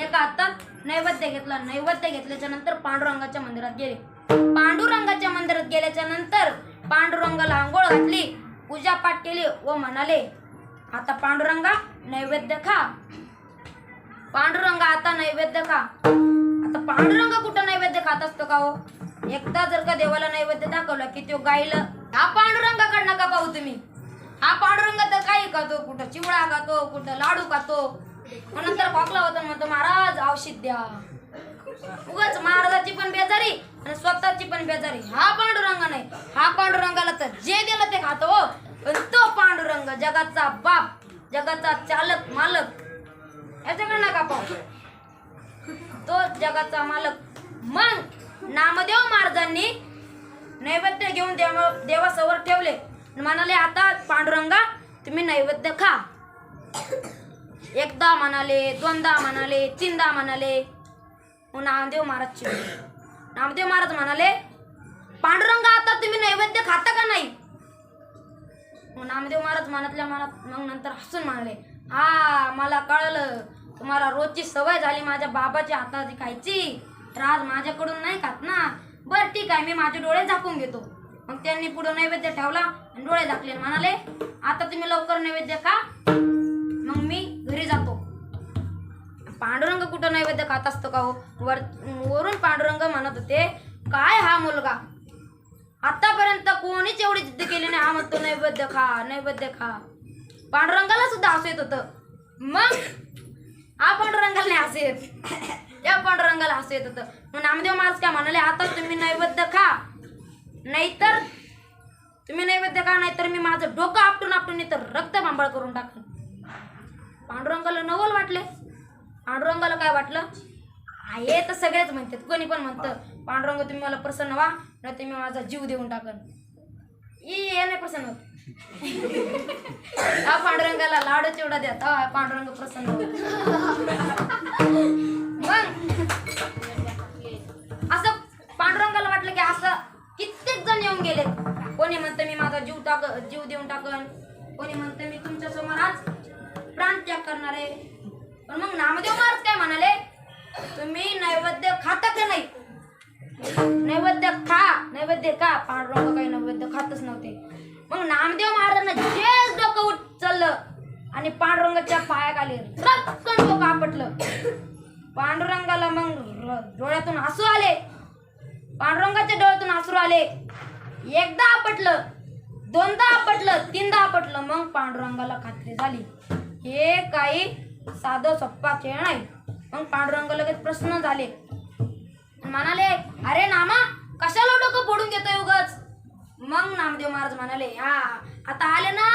आणि हातात नैवेद्य घेतला. नैवेद्य घेतल्याच्या नंतर पांडुरंगाच्या मंदिरात गेले. पांडुरंगाच्या मंदिरात गेल्याच्यानंतर पांडुरंगाला आंघोळ घातली पूजा पाठ केली व म्हणाले आता पांडुरंगा नैवेद्य खा. पांडुरंगा आता नैवेद्य खा. आता पांडुरंग कुठं नैवेद्य खात असतो का हो? एकदा जर का देवाला नैवेद्य दाखवलं की तो गायला हा पांडुरंगाकडनं का पाहू तुम्ही. हा पांडुरंगा तर काही खातो कुठं चिवडा खातो कुठं लाडू खातो. मग नंतर खोकला होता म्हणतो महाराज औषध द्या. उगाच महाराजाची पण बेजारी आणि स्वतःची पण बेजारी. हा पांडुरंग नाही. हा पांडुरंगाला तर जे दिलं ते खातो हो. पण तो पांडुरंग जगाचा बाप जगाचा चालक मालक. याच्याकडे नका पाहू. तो जगाचा मालक. मग नामदेव महाराजांनी नैवेद्य घेऊन देव देवासमोर ठेवले. म्हणाले आता पांडुरंगा तुम्ही नैवेद्य खा. एकदा म्हणाले दोनदा म्हणाले तीनदा म्हणाले. मग नामदेव महाराज नामदेव महाराज म्हणाले पांडुरंग आता तुम्ही नैवेद्य खाता का नाही? मग नामदेव महाराज मनातल्या मनात मग नंतर हसून म्हणाले हा मला कळलं. तुम्हाला रोजची सवय झाली माझ्या बाबाच्या हाताची खायची. तर आज माझ्याकडून नाही खात ना. बरं ठीक आहे मी माझे डोळे झाकून घेतो. मग त्यांनी पुढे नैवेद्य ठेवला आणि डोळे झाकले म्हणाले आता तुम्ही लवकर नैवेद्य खा. मग मी घरी जातो. पांडुरंग कुठं नैवेद्य खात असतो का हो? वर वरून पांडुरंग म्हणत होते काय हा मुलगा? आतापर्यंत कोणीच एवढी जिद्द केली नाही. हा म्हणतो नैवेद्य खा नैवेद्य खा. पांडुरंगाला सुद्धा हसू येत होतं. मग हा पांडुरंगाला नाही हसू येत. त्या पांडुरंगाला हसू येत होतं. मग नामदेव महाराज काय म्हणाले आता तुम्ही नैवेद्य खा. नाहीतर तुम्ही नैवेद्य खा नाहीतर मी माझं डोकं आपटून आपटून इथं रक्त भांबळ करून टाकलं पांडुरंगाला नवल वाटले. पांडुरंगाला काय वाटलं? हा, हे तर सगळेच म्हणतात. कोणी पण म्हणतं पांडुरंग तुम्ही मला प्रसन्न व्हा नाही तुम्ही माझा जीव देऊन टाकन. ई हे नाही प्रसन्न होत. हा पांडुरंगाला लाडू चिवडा द्या हा पांडुरंग प्रसन्न होतो. मग असं पांडुरंगाला वाटलं की असं कित्येक जण येऊन गेले कोणी म्हणतं मी माझा जीव टाक जीव देऊन टाकन. कोणी म्हणतं मी तुमच्यासमोर आज प्राण त्याग करणार. आहे पण मग नामदेव महाराज काय म्हणाले? तुम्ही नैवेद्य खाता का नाही? नैवेद्य खा नैवेद्य खा पांडुरंग काही नैवेद्य खातच नव्हते. मग नामदेव महाराजांना जेच डोकं उचललं आणि पांडुरंगाच्या पायाखाली रक्कन डोकं आपटलं. पांडुरंगाला मग र- डोळ्यातून हसू आले. पांडुरंगाच्या डोळ्यातून हसू आले. एकदा आपटलं दोनदा आपटलं तीनदा आपटलं मग पांडुरंगाला खात्री झाली. हे काही साधं सोप्पा खेळ नाही. मग पांडुरंग लगेच प्रश्न झाले. म्हणाले अरे नामा कशाला डोकं फोडून घेतोय उगच? मग नामदेव महाराज म्हणाले हा आता आले ना